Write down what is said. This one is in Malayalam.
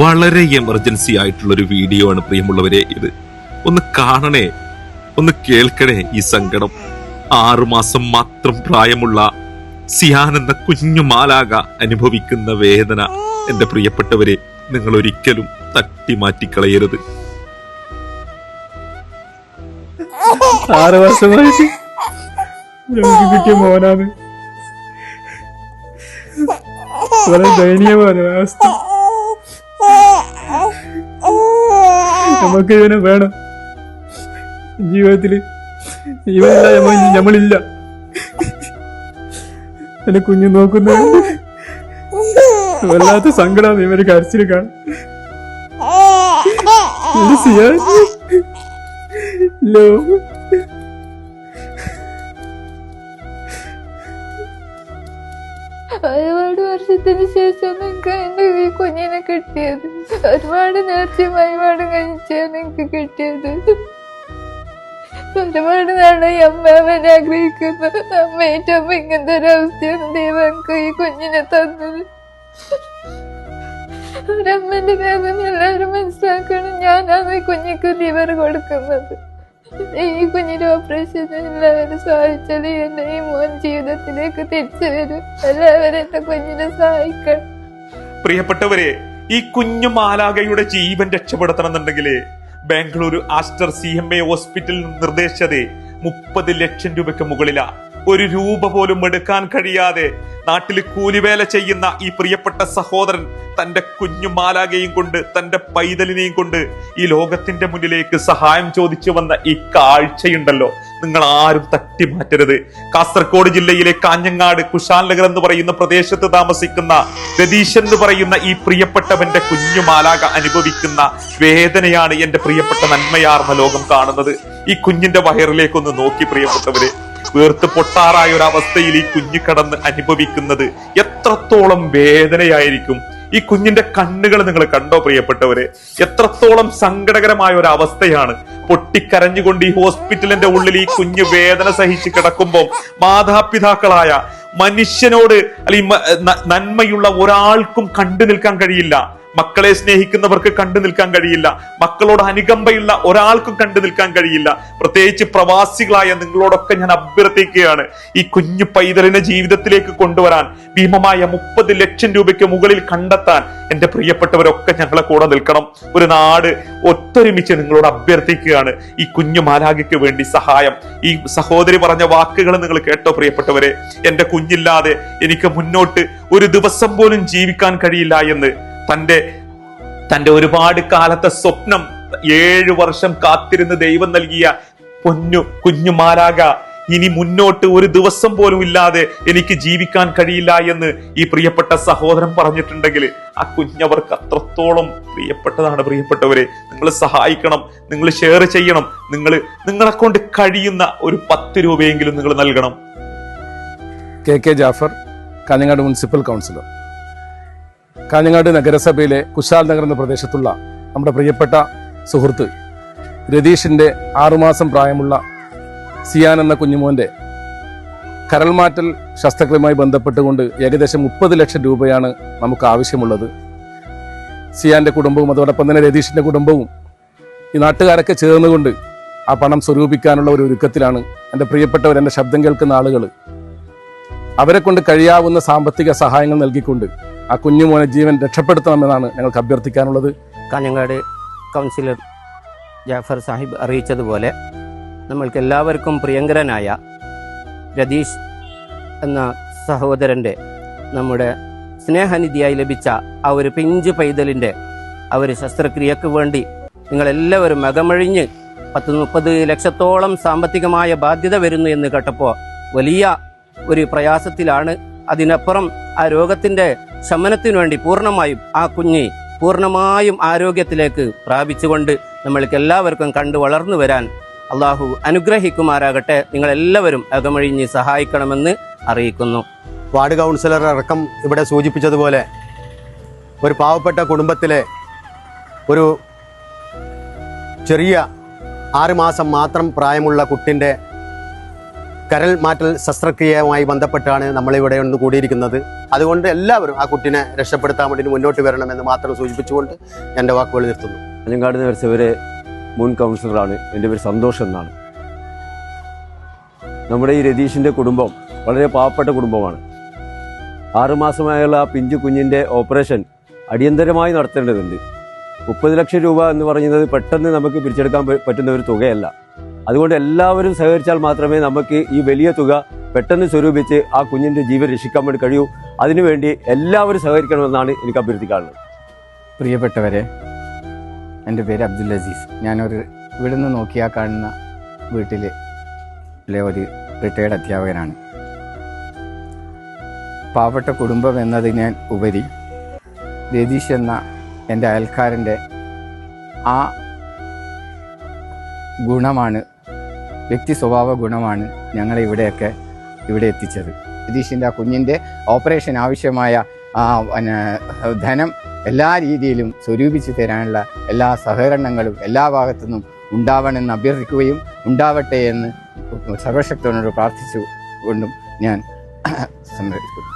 വളരെ എമർജൻസി ആയിട്ടുള്ള ഒരു വീഡിയോ ആണ് പ്രിയമുള്ളവരെ ഇത്. ഒന്ന് കാണണേ ഒന്ന് കേൾക്കണേ ഈ സങ്കടം. ആറുമാസം മാത്രം പ്രായമുള്ള സിയാൻ എന്ന കുഞ്ഞു മാലാക അനുഭവിക്കുന്ന വേദന എന്റെ പ്രിയപ്പെട്ടവരെ നിങ്ങൾ ഒരിക്കലും തട്ടി മാറ്റിക്കളയരുത്. ആറ് വർഷമായിട്ട് നമുക്ക് കിട്ടിയ മോനാണ് വളരെ ദയനീയമാണ് അവസ്ഥ. നമുക്ക് ഇവനെ വേണം. ജീവിതത്തിൽ. ഇവനില്ല നമ്മളില്ല എന്നെ കുഞ്ഞു നോക്കുന്ന വല്ലാത്ത സങ്കടമാണ് ഇവർ ഹലോ സിയാൻ. ലോ. വർഷത്തിന് ശേഷം എനിക്ക് എന്റെ ഈ കുഞ്ഞിനെ കിട്ടിയത്. ഒരുപാട് നേർച്ചയും വഴിപാടും കഴിച്ചാണ് എനിക്ക് കിട്ടിയത്. ഒരുപാട് നാളായി അമ്മ അവനെ ആഗ്രഹിക്കുന്നു. അമ്മ ഏറ്റവും ഇങ്ങനത്തെ ഒരു അവസ്ഥയാണ് ദൈവം എനിക്ക് ഈ കുഞ്ഞിനെ തന്നത്. ഒരമ്മന്റെ വേദന എല്ലാവരും മനസ്സിലാക്കണം ഞാനാണ് ഈ കുഞ്ഞിക്ക് ലിവർ കൊടുക്കുന്നത്. ഈ കുഞ്ഞിന്റെ ഓപ്പറേഷൻ എല്ലാവരും സഹായിച്ചാൽ എന്റെ ഈ മോൻ ജീവിതത്തിലേക്ക് തിരിച്ചു വരും എല്ലാവരും എന്റെ കുഞ്ഞിനെ സഹായിക്കണം. പ്രിയപ്പെട്ടവരെ ഈ കുഞ്ഞു മാലാകയുടെ ജീവൻ രക്ഷപ്പെടുത്തണമെന്നുണ്ടെങ്കിൽ Bangalore Aster C M A ഹോസ്പിറ്റലിൽ നിർദ്ദേശിച്ചത് മുപ്പത് ലക്ഷം രൂപയ്ക്ക് മുകളിലാ. ഒരു രൂപ പോലും എടുക്കാൻ കഴിയാതെ നാട്ടിൽ കൂലിവേല ചെയ്യുന്ന ഈ പ്രിയപ്പെട്ട സഹോദരൻ തന്റെ കുഞ്ഞു മാലാകയും കൊണ്ട് തന്റെ പൈതലിനെയും കൊണ്ട് ഈ ലോകത്തിന്റെ മുന്നിലേക്ക് സഹായം ചോദിച്ചു വന്ന ഈ കാഴ്ചയുണ്ടല്ലോ. നിങ്ങൾ ആരും തട്ടി മാറ്റരുത്. കാസർഗോഡ് ജില്ലയിലെ കാഞ്ഞങ്ങാട് കുശാൽ നഗർ എന്ന് പറയുന്ന പ്രദേശത്ത് താമസിക്കുന്ന രതീശ് എന്ന് പറയുന്ന ഈ പ്രിയപ്പെട്ടവന്റെ കുഞ്ഞു മാലാക അനുഭവിക്കുന്ന വേദനയാണ് എന്റെ പ്രിയപ്പെട്ട നന്മയാർന്ന ലോകം കാണുന്നത്. ഈ കുഞ്ഞിന്റെ വയറിലേക്കൊന്ന് നോക്കി പ്രിയപ്പെട്ടവരെ. വീർത്ത് പൊട്ടാറായ ഒരു അവസ്ഥയിൽ ഈ കുഞ്ഞു കടന്ന് അനുഭവിക്കുന്നത് എത്രത്തോളം വേദനയായിരിക്കും? ഈ കുഞ്ഞിന്റെ കണ്ണുകൾ നിങ്ങൾ കണ്ടോ പ്രിയപ്പെട്ടവരെ? എത്രത്തോളം സങ്കടകരമായ ഒരു അവസ്ഥയാണ് പൊട്ടിക്കരഞ്ഞുകൊണ്ട് ഈ ഹോസ്പിറ്റലിന്റെ ഉള്ളിൽ ഈ കുഞ്ഞ് വേദന സഹിച്ച് കിടക്കുമ്പോൾ മാതാപിതാക്കളായ മനുഷ്യനോട് അല്ലെങ്കിൽ നന്മയുള്ള ഒരാൾക്കും കണ്ടു നിൽക്കാൻ കഴിയില്ല. മക്കളെ സ്നേഹിക്കുന്നവർക്ക് കണ്ടു നിൽക്കാൻ കഴിയില്ല. മക്കളോട് അനുകമ്പയുള്ള ഒരാൾക്കും കണ്ടു നിൽക്കാൻ കഴിയില്ല. പ്രത്യേകിച്ച് പ്രവാസികളായ നിങ്ങളോടൊക്കെ ഞാൻ അഭ്യർത്ഥിക്കുകയാണ്. ഈ കുഞ്ഞു പൈതലിനെ ജീവിതത്തിലേക്ക് കൊണ്ടുവരാൻ ഭീമമായ മുപ്പത് ലക്ഷം രൂപയ്ക്ക് മുകളിൽ കണ്ടെത്താൻ എന്റെ പ്രിയപ്പെട്ടവരൊക്കെ ഞങ്ങളെ കൂടെ നിൽക്കണം. ഒരു നാട് ഒത്തൊരുമിച്ച് നിങ്ങളോട് അഭ്യർത്ഥിക്കുകയാണ്. ഈ കുഞ്ഞു മാലാഖയ്ക്ക് വേണ്ടി സഹായം. ഈ സഹോദരി പറഞ്ഞ വാക്കുകൾ നിങ്ങൾ കേട്ടോ പ്രിയപ്പെട്ടവരെ. എന്റെ കുഞ്ഞില്ലാതെ എനിക്ക് മുന്നോട്ട് ഒരു ദിവസം പോലും ജീവിക്കാൻ കഴിയില്ല എന്ന് തന്റെ തന്റെ ഒരുപാട് കാലത്തെ സ്വപ്നം ഏഴു വർഷം കാത്തിരുന്ന് ദൈവം നൽകിയ പൊന്നു കുഞ്ഞു മാരാക ഇനി മുന്നോട്ട് ഒരു ദിവസം പോലും ഇല്ലാതെ എനിക്ക് ജീവിക്കാൻ കഴിയില്ല എന്ന് ഈ പ്രിയപ്പെട്ട സഹോദരൻ പറഞ്ഞിട്ടുണ്ടെങ്കിൽ ആ കുഞ്ഞവർക്ക് അത്രത്തോളം പ്രിയപ്പെട്ടതാണ്. പ്രിയപ്പെട്ടവരെ നിങ്ങൾ സഹായിക്കണം നിങ്ങൾ ഷെയർ ചെയ്യണം നിങ്ങൾ നിങ്ങളെ കൊണ്ട് കഴിയുന്ന ഒരു പത്ത് രൂപയെങ്കിലും നിങ്ങൾ നൽകണം. K K Jaffar Kanhangad municipal councillor. Kanhangad നഗരസഭയിലെ കുശാൽ നഗർ എന്ന പ്രദേശത്തുള്ള നമ്മുടെ പ്രിയപ്പെട്ട സുഹൃത്ത് രതീഷിന്റെ ആറുമാസം പ്രായമുള്ള സിയാൻ എന്ന കുഞ്ഞുമോന്റെ കരൾമാറ്റൽ ശസ്ത്രക്രിയയുമായി ബന്ധപ്പെട്ടുകൊണ്ട് ഏകദേശം മുപ്പത് ലക്ഷം രൂപയാണ് നമുക്ക് ആവശ്യമുള്ളത്. സിയാന്റെ കുടുംബവും അതോടൊപ്പം തന്നെ രതീഷിന്റെ കുടുംബവും ഈ നാട്ടുകാരൊക്കെ ചേർന്നുകൊണ്ട് ആ പണം സ്വരൂപിക്കാനുള്ള ഒരു ഒരുക്കത്തിലാണ് എന്റെ പ്രിയപ്പെട്ടവർ എന്റെ ശബ്ദം കേൾക്കുന്ന ആളുകൾ അവരെ കൊണ്ട് കഴിയാവുന്ന സാമ്പത്തിക സഹായങ്ങൾ നൽകിക്കൊണ്ട് ആ കുഞ്ഞുമോനെ ജീവൻ രക്ഷപ്പെടുത്തണമെന്നാണ് ഞങ്ങൾക്ക് അഭ്യർത്ഥിക്കാനുള്ളത്. കാഞ്ഞങ്ങാട് കൗൺസിലർ ജാഫർ സാഹിബ് അറിയിച്ചതുപോലെ നമ്മൾക്ക് എല്ലാവർക്കും പ്രിയങ്കരനായ രതീഷ് എന്ന സഹോദരന്റെ നമ്മുടെ സ്നേഹനിധിയായി ലഭിച്ച ആ ഒരു പിഞ്ച് പൈതലിന്റെ ആ ഒരു ശസ്ത്രക്രിയക്ക് വേണ്ടി നിങ്ങളെല്ലാവരും അകമഴിഞ്ഞ് പത്ത് മുപ്പത് ലക്ഷത്തോളം സാമ്പത്തികമായ ബാധ്യത വരുന്നു എന്ന് കേട്ടപ്പോൾ വലിയ ഒരു പ്രയാസത്തിലാണ്. അതിനപ്പുറം ആ രോഗത്തിന്റെ ശമനത്തിനു വേണ്ടി പൂർണമായും ആ കുഞ്ഞ് പൂർണമായും ആരോഗ്യത്തിലേക്ക് പ്രാപിച്ചുകൊണ്ട് നമ്മൾക്ക് എല്ലാവർക്കും കണ്ടു വളർന്നു വരാൻ അള്ളാഹു അനുഗ്രഹിക്കുമാരാകട്ടെ നിങ്ങളെല്ലാവരും അകമഴിഞ്ഞ് സഹായിക്കണമെന്ന് അറിയിക്കുന്നു. വാർഡ് കൗൺസിലർ അടക്കം ഇവിടെ സൂചിപ്പിച്ചതുപോലെ ഒരു പാവപ്പെട്ട കുടുംബത്തിലെ ഒരു ചെറിയ ആറുമാസം മാത്രം പ്രായമുള്ള കുട്ടിന്റെ കരൾ മാറ്റൽ ശസ്ത്രക്രിയയുമായി ബന്ധപ്പെട്ടാണ് നമ്മളിവിടെ ഒന്ന് കൂടിയിരിക്കുന്നത്. അതുകൊണ്ട് എല്ലാവരും ആ കുട്ടിനെ രക്ഷപ്പെടുത്താൻ വേണ്ടി മുന്നോട്ട് വരണമെന്ന് മാത്രം സൂചിപ്പിച്ചുകൊണ്ട് എന്റെ വാക്കുകൾ നിർത്തുന്നു. അഞ്ഞങ്കാട് നഗരസഭയിലെ മുൻ കൗൺസിലറാണ്. എന്റെ പേര് സന്തോഷം എന്നാണ്. നമ്മുടെ ഈ രതീഷിന്റെ കുടുംബം വളരെ പാവപ്പെട്ട കുടുംബമാണ്. ആറുമാസമായുള്ള ആ പിഞ്ചു കുഞ്ഞിന്റെ ഓപ്പറേഷൻ അടിയന്തരമായി നടത്തേണ്ടതുണ്ട്. മുപ്പത് ലക്ഷം രൂപ എന്ന് പറയുന്നത് പെട്ടെന്ന് നമുക്ക് പിരിച്ചെടുക്കാൻ പറ്റുന്ന ഒരു തുകയല്ല. അതുകൊണ്ട് എല്ലാവരും സഹകരിച്ചാൽ മാത്രമേ നമുക്ക് ഈ വലിയ തുക പെട്ടെന്ന് സ്വരൂപിച്ച് ആ കുഞ്ഞിന്റെ ജീവൻ രക്ഷിക്കാൻ വേണ്ടി കഴിയൂ. അതിനുവേണ്ടി എല്ലാവരും സഹകരിക്കണമെന്നാണ് എനിക്ക് അഭ്യർത്ഥിക്കാനുള്ളത്. പ്രിയപ്പെട്ടവരെ എന്റെ പേര് അബ്ദുൽ അസീസ്. ഞാനൊരു ഇവിടെ നിന്ന് നോക്കിയാൽ കാണുന്ന വീട്ടിലെ ഒരു റിട്ടയർഡ് അധ്യാപകനാണ്. പാവപ്പെട്ട കുടുംബം എന്നതിന് ഉപരി രതീഷ് എന്ന എന്റെ അയൽക്കാരന്റെ ആ ഗുണമാണ്. വ്യക്തി സ്വഭാവ ഗുണമാണ് ഞങ്ങളെ ഇവിടെയൊക്കെ ഇവിടെ എത്തിച്ചത്. രതീഷിന്റെ ആ കുഞ്ഞിന്റെ ഓപ്പറേഷൻ ആവശ്യമായ ആ ധനം എല്ലാ രീതിയിലും സ്വരൂപിച്ചു തരാനുള്ള എല്ലാ സഹകരണങ്ങളും എല്ലാ ഭാഗത്തു നിന്നും ഉണ്ടാവണമെന്ന് അഭ്യർത്ഥിക്കുകയും ഉണ്ടാവട്ടെ എന്ന് സർവശക്തനോട് പ്രാർത്ഥിച്ചു കൊണ്ടും ഞാൻ സംരക്ഷിക്കുന്നു.